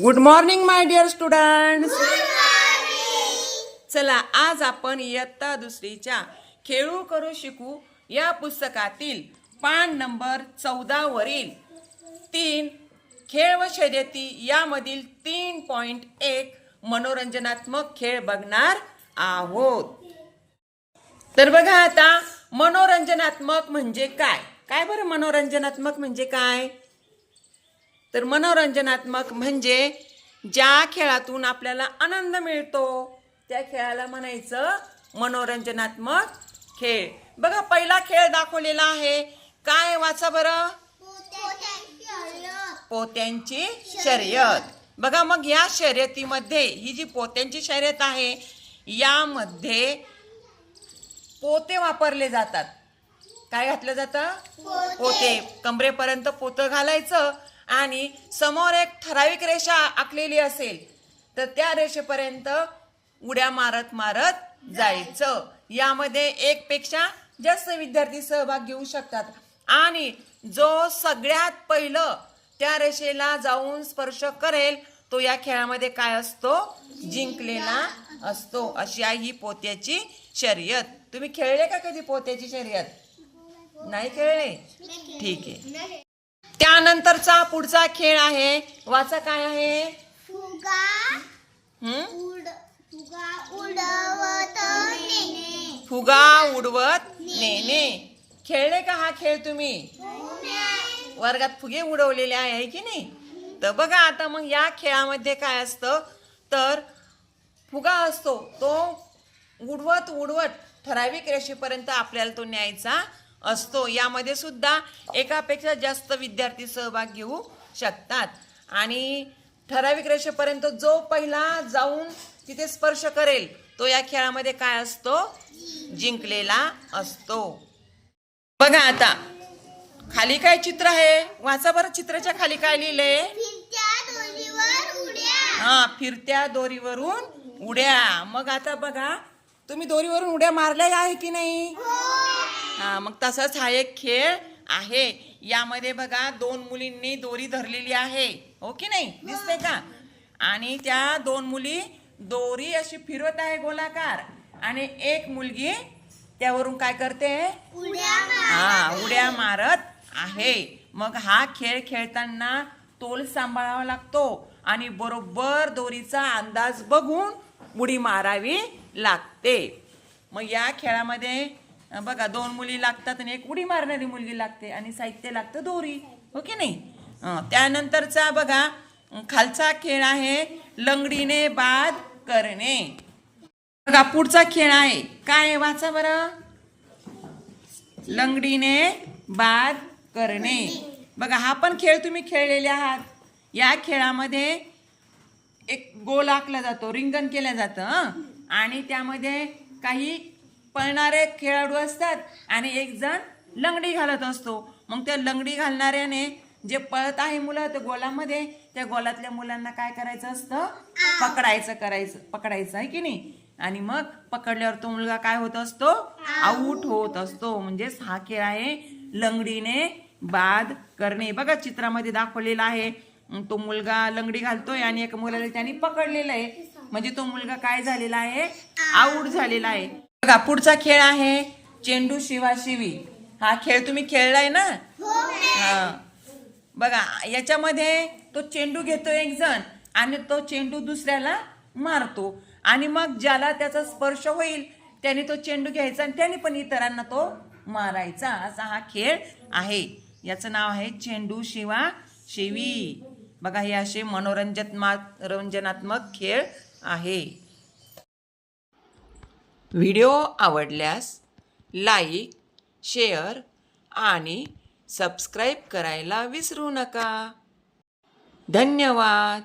Good morning my dear students चला आज आपण इयत्ता दुसरीच्या खेळू करू शिकू या पुस्तकातील पान नंबर चौदा वरील तीन खेळ व शर्यती यामधील तीन पॉइंट एक मनोरंजनात्मक खेळ बघणार आहोत. तर बघा आता मनोरंजनात्मक म्हणजे काय? काय बरं मनोरंजनात्मक म्हणजे काय? तर मनोरंजनात्मक म्हणजे ज्या खेळातून आपल्याला आनंद मिळतो त्या खेळाला म्हणायचं मनोरंजनात्मक खेळ. बघा पहिला खेळ दाखवलेला आहे. काय वाचा बरं. पोत्यांची शर्यत. बघा मग या शर्यतीमध्ये ही जी पोत्यांची शर्यत आहे यामध्ये पोते वापरले जातात. काय घातलं जातं? पोते. कमरेपर्यंत पोतं घालायचं. आणि समोर एक ठराविक रेषा आखलेली असेल तर त्या रेषेपर्यंत उड्या मारत मारत जायचं. यामध्ये एक पेक्षा जास्त विद्यार्थी सहभाग घेऊ शकतात. आणि जो सगळ्यात पहिलं त्या रेषेला जाऊन स्पर्श करेल तो या खेळामध्ये काय असतो? जिंकलेला असतो. अशी आहे ही पोत्याची शर्यत. तुम्ही खेळले का कधी पोत्याची शर्यत? नाही खेळले? ठीक आहे. त्यानंतरचा पुढचा खेळ आहे. वाचा काय आहे? फुगा हं? उड फुगा उडवत नेणे. फुगा उडवत नेणे. खेळले का हा खेळ तुम्ही? वर्गात फुगे उडवलेले आहे है की नाही? तर बघा आता मग या खेळामध्ये काय असतं? तर फुगा असतो तो उडवत उडवत ठराविक रेषेपर्यंत आपल्याला तो न्यायचा. असतो. यामध्ये सुद्धा एकापेक्षा जास्त विद्यार्थी सहभाग घेऊ शकतात. आणि ठराविक रेषेपर्यंत जो पहिला जाऊन तिथे स्पर्श करेल तो या खेळामध्ये काय असतो? जिंकलेला असतो. बघा आता खाली काय चित्र आहे? वाचा बरं चित्राच्या खाली काय लिहिलंय? फिरत्या दोरीवर उड्या. हा फिरत्या दोरीवरून उड्या. मग आता बघा तुम्ही दोरीवरून उड्या मारल्या आहे की नाही? हा मग तसाच हा एक खेळ आहे. यामध्ये बघा दोन मुलींनी दोरी धरलेली आहे. हो की नाही? दिसते का? आणि त्या दोन मुली दोरी अशी फिरवत आहे गोलाकार. आणि एक मुलगी त्यावरून काय करते? उड्या हा उड्या मारत आहे. मग हा खेळ खेळताना तोल सांभाळावा लागतो. आणि बरोबर दोरीचा अंदाज बघून उडी मारावी लागते. मग या खेळामध्ये बघा दोन मुली लागतात आणि एक उडी मारणारी मुलगी लागते आणि साहित्य लागतं दोरी हो की नाही? त्यानंतरचा बघा खालचा खेळ आहे लंगडीने बाद करणे. बघा पुढचा खेळ आहे. काय आहे? वाचा बरं. लंगडीने बाद करणे. बघा हा पण खेळ तुम्ही खेळलेले आहात. या खेळामध्ये एक गोल आखला जातो रिंगण केलं जातं आणि त्यामध्ये काही पळणारे खेळाडू असतात आणि एक जण लंगडी घालत असतो. मग त्या लंगडी घालणाऱ्याने जे पळत आहे मुलं त्या गोलामध्ये त्या गोलातल्या मुलांना काय करायचं असतं? पकडायचं करायचं पकडायचं आहे की नाही? आणि मग पकडल्यावर तो मुलगा काय होत असतो? आऊट होत असतो. म्हणजेच हा खेळ आहे लंगडीने बाद करणे. बघा चित्रामध्ये दाखवलेला आहे. तो मुलगा लंगडी घालतोय आणि एका मुलाला त्याने पकडलेलं आहे. म्हणजे तो मुलगा काय झालेला आहे? आऊट झालेला आहे. बघा पुढचा खेळ आहे चेंडू शिवा शिवी. हा खेळ तुम्ही खेळलाय ना? हा बघा याच्यामध्ये तो चेंडू घेतो एक जण आणि तो चेंडू दुसऱ्याला मारतो. आणि मग ज्याला त्याचा स्पर्श होईल त्याने तो चेंडू घ्यायचा आणि त्याने पण इतरांना तो मारायचा. असा हा खेळ आहे. याचं नाव आहे चेंडू शिवा शिवी. बघा हे असे मनोरंजन रंजनात्मक खेळ आहे. व्हिडिओ आवडल्यास लाईक शेअर आणि सबस्क्राईब करायला विसरू नका. धन्यवाद.